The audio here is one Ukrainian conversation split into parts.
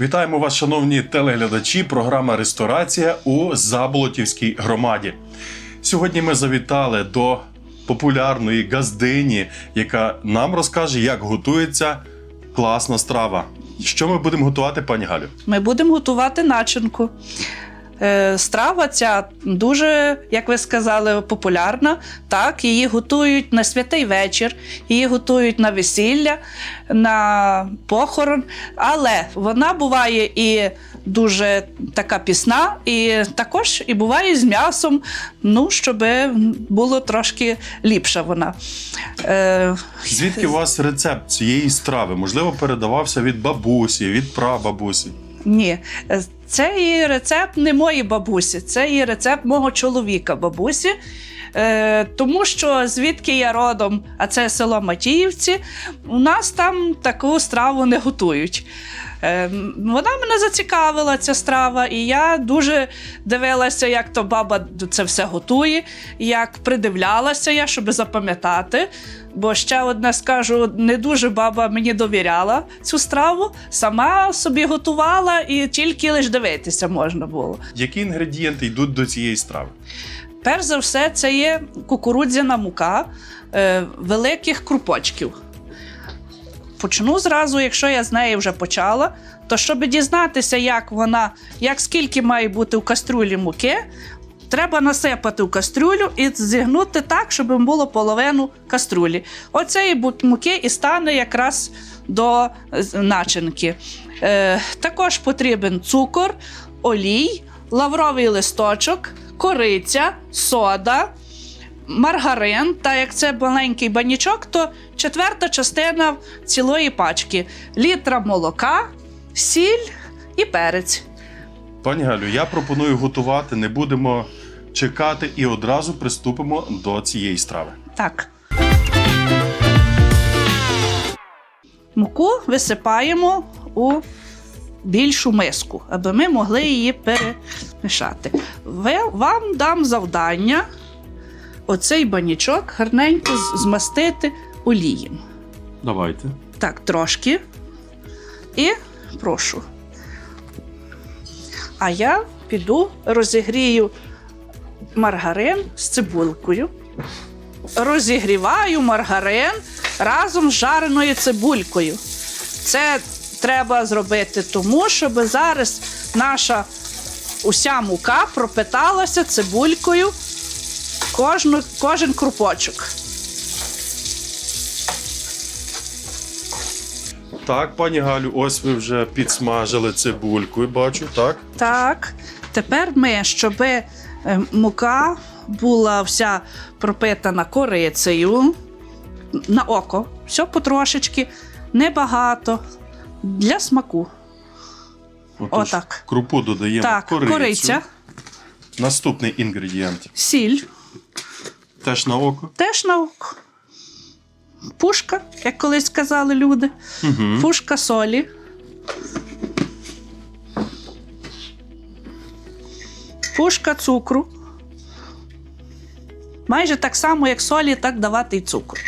Вітаємо вас, шановні телеглядачі. Програма Ресторація у Заболотівській громаді. Сьогодні ми завітали до популярної газдині, яка нам розкаже, як готується класна страва. Що ми будемо готувати, пані Галю? Ми будемо готувати начинку. Е, Страва ця дуже, як ви сказали, популярна. Так, її готують на святий вечір, її готують на весілля, на похорон. Але вона буває і дуже така пісна, і також і буває з м'ясом, ну, щоб було трошки ліпша вона. Е, Звідки у вас рецепт цієї страви? Можливо, передавався від бабусі, від прабабусі. Ні, це і рецепт не моєї бабусі, це і рецепт мого чоловіка бабусі. Е, тому що звідки я родом, а це село Матіївці, у нас там таку страву не готують. Е, вона мене зацікавила, ця страва, і я дуже дивилася, як то баба це все готує, як придивлялася я, щоб запам'ятати. Бо ще одне скажу, не дуже баба мені довіряла цю страву, сама собі готувала і тільки лише дивитися можна було. Які інгредієнти йдуть до цієї страви? Перш за все, це є кукурудзяна мука е, великих крупочків. Почну зразу, якщо я з неї вже почала, то щоб дізнатися, як вона, як скільки має бути в кастрюлі муки, треба насипати в кастрюлю і зігнути так, щоб було половину кастрюлі. Оцеї муки і стане якраз до начинки. Е, також потрібен цукор, олій, лавровий листочок, кориця, сода, маргарин. Та як це маленький банічок, то четверта частина цілої пачки, літра молока, сіль і перець. Пані Галю, я пропоную готувати, не будемо чекати і одразу приступимо до цієї страви. Так. Муку висипаємо у більшу миску, аби ми могли її перемішати. Вам дам завдання оцей банічок гарненько змастити олієм. Давайте. Так, трошки. І прошу. А я піду розігрію маргарин з цибулькою. Розігріваю маргарин разом з жареною цибулькою. Це треба зробити тому, щоб зараз наша уся мука пропиталася цибулькою кожну, кожен крупочок. Так, пані Галю, ось ви вже підсмажили цибульку, бачу, так? Так, тепер ми, щоб е, мука була вся пропитана корицею на око, все потрошечки, небагато, для смаку. Отож, Отак. Крупу додаємо так, корицю. кориця, Наступний інгредієнт. сіль, Теж на око. теж на око. Пушка, як колись казали люди, Угу. пушка солі. Пушка цукру. Майже так само, як солі, так давати і цукор.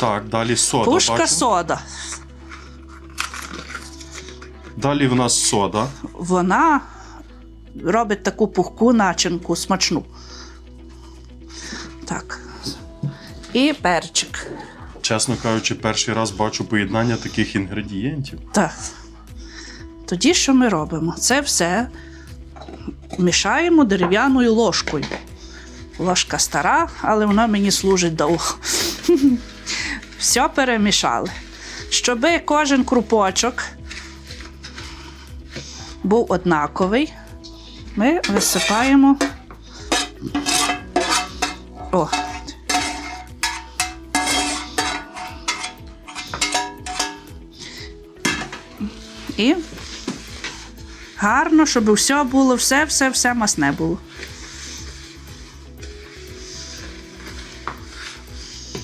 Так, далі сода. Пушка бачу. сода. Далі в нас сода. Вона робить таку пухку начинку смачну. Так. І перчик. Чесно кажучи, перший раз бачу поєднання таких інгредієнтів. Так. Тоді що ми робимо? Це все мішаємо дерев'яною ложкою. Ложка стара, але вона мені служить довго. Все перемішали. Щоб кожен крупочок був однаковий, ми висипаємо. О, І гарно, щоб все було, все, все, все масне було.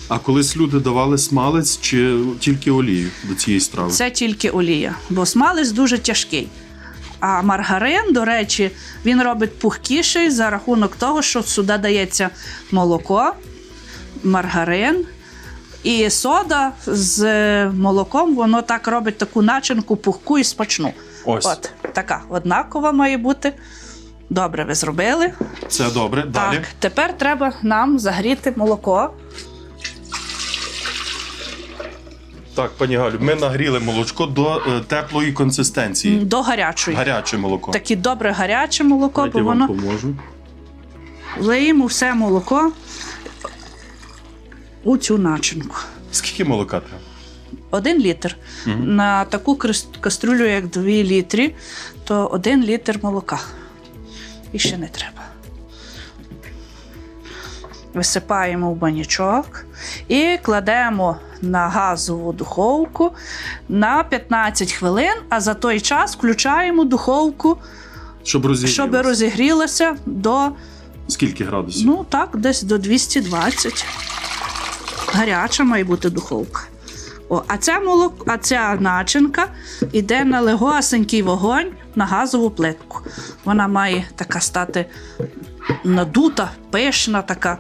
А колись люди давали смалець чи тільки олію до цієї страви? Це тільки олія, бо смалець дуже тяжкий. А маргарин, до речі, він робить пухкіший за рахунок того, що сюди дається молоко, маргарин, І сода з е, молоком, воно так робить таку начинку пухку і смачну. Ось. От така однакова має бути. Добре, ви зробили. Це добре. Далі. Так, тепер треба нам загріти молоко. Так, пані Галю, ми нагріли молочко до е, теплої консистенції. До гарячої. Гаряче молоко. Таке добре гаряче молоко, Давайте бо я вам воно поможу. влиємо все молоко у цю начинку. Скільки молока треба? Один літр. На таку крис- каструлю, як 2 літрі, то один літр молока. І ще не треба. Висипаємо в банячок і кладемо на газову духовку на 15 хвилин, а за той час включаємо духовку, Щоб розігрілося. щоб розігрілася до Скільки градусів? Ну так, десь до 220. Гаряча має бути духовка. О, а ця молок, а ця начинка йде на легосенький вогонь на газову плитку. Вона має така стати надута, пишна така.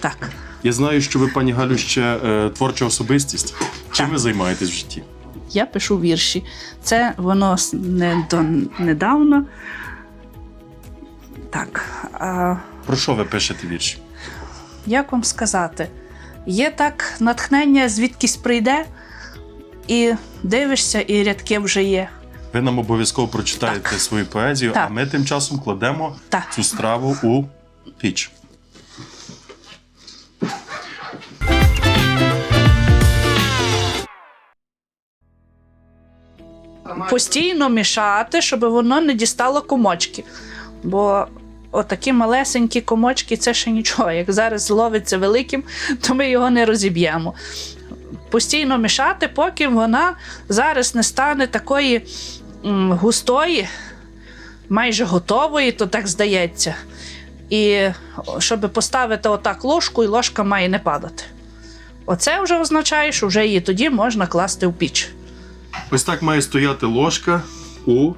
Так. Я знаю, що ви, пані Галю, ще е, творча особистість. Чим ви займаєтесь в житті? Я пишу вірші. Це воно с- не до недавно. Так. А, Про що ви пишете вірші? як вам сказати, є так натхнення, звідкись прийде, і дивишся, і рядки вже є. Ви нам обов'язково прочитаєте свою поезію, Так. а ми тим часом кладемо Так. цю страву у піч. Постійно мішати, щоб воно не дістало комочки. Бо отакі малесенькі комочки це ще нічого. Як зараз ловиться великим, то ми його не розіб'ємо. Постійно мішати, поки вона зараз не стане такої густої, майже готової, то так здається. І щоб поставити отак ложку, і ложка має не падати. Оце вже означає, що вже її тоді можна класти в піч. Ось так має стояти ложка у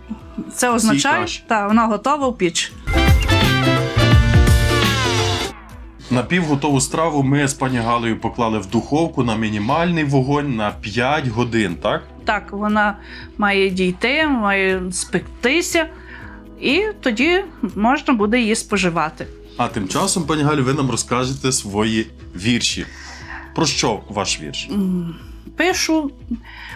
Це означає, каші. що вона готова в піч. напівготову страву. Ми з пані Галею поклали в духовку на мінімальний вогонь на 5 годин, так? Так, вона має дійти, має спектися, і тоді можна буде її споживати. А тим часом, пані Галю, ви нам розкажете свої вірші. Про що ваш вірш? Пишу,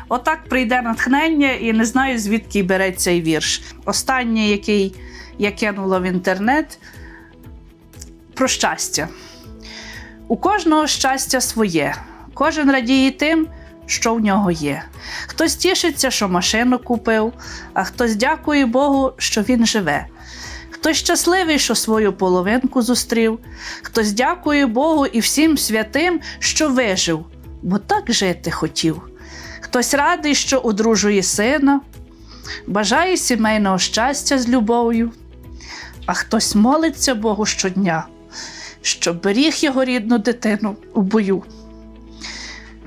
отак прийде натхнення, і не знаю, звідки береться цей вірш. Останній, який я кинула в інтернет, про щастя. У кожного щастя своє. Кожен радіє тим, що в нього є. Хтось тішиться, що машину купив, а хтось дякує Богу, що він живе. Хтось щасливий, що свою половинку зустрів, хтось дякує Богу і всім святим, що вижив, бо так жити хотів. Хтось радий, що одружує сина, бажає сімейного щастя з любов'ю, а хтось молиться Богу щодня, щоб беріг його рідну дитину у бою.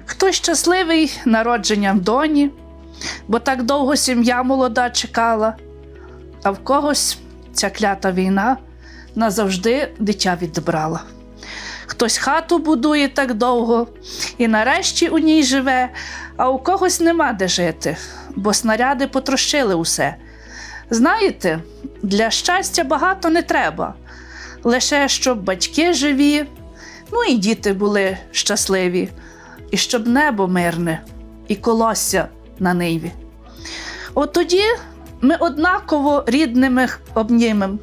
Хтось щасливий народженням доні, бо так довго сім'я молода чекала, а в когось ця клята війна назавжди дитя відбрала. Хтось хату будує так довго і нарешті у ній живе, а у когось нема де жити, бо снаряди потрощили усе. Знаєте, для щастя багато не треба, лише щоб батьки живі, ну і діти були щасливі, і щоб небо мирне, і колосся на ниві. От тоді ми однаково рідними обнімем,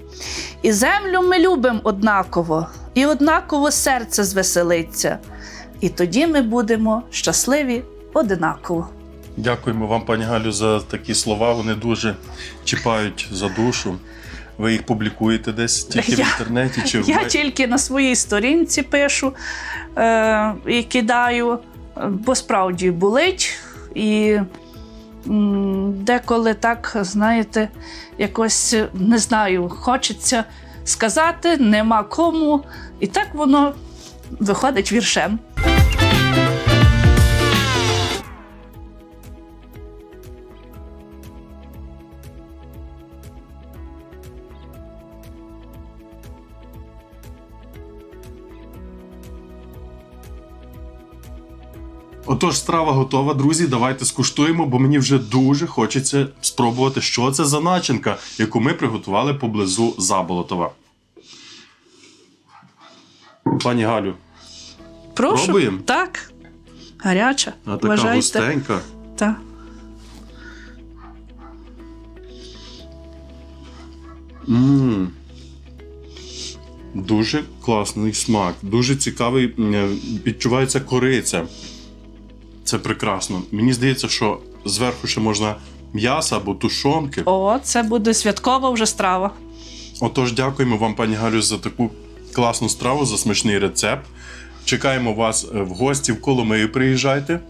і землю ми любимо однаково, і однаково серце звеселиться. І тоді ми будемо щасливі одинаково. Дякуємо вам, пані Галю, за такі слова. Вони дуже чіпають за душу. Ви їх публікуєте десь тільки в інтернеті чи в Я мей- тільки на своїй сторінці пишу е, і кидаю, бо справді болить. І м, деколи так, знаєте, якось не знаю, хочеться сказати, нема кому. І так воно виходить віршем. Отож, страва готова, друзі. Давайте скуштуємо, бо мені вже дуже хочеться спробувати, що це за начинка, яку ми приготували поблизу Заболотова. Пані Галю, Прошу. Пробуємо? Так. Гаряча. а така Вважайте. густенька. Так. Мм. Дуже класний смак, дуже цікавий. е, Відчувається кориця. Це прекрасно. Мені здається, що зверху ще можна м'ясо або тушонки. О, це буде святкова вже страва. Отож, дякуємо вам, пані Галю, за таку класну страву, за смачний рецепт. Чекаємо вас е, в гості в Коломию. Приїжджайте.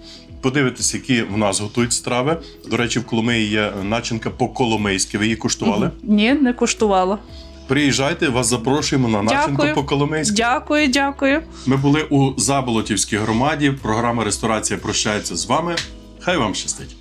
Подивитесь, які в нас готують страви. До речі, в Коломиї є начинка по-коломийськи. Ви її куштували? Ні, не куштувала. Приїжджайте, вас запрошуємо на начинку Дякую. по-коломийськи. Дякую, дякую. Ми були у Заболотівській громаді. Програма Ресторація прощається з вами. Хай вам щастить!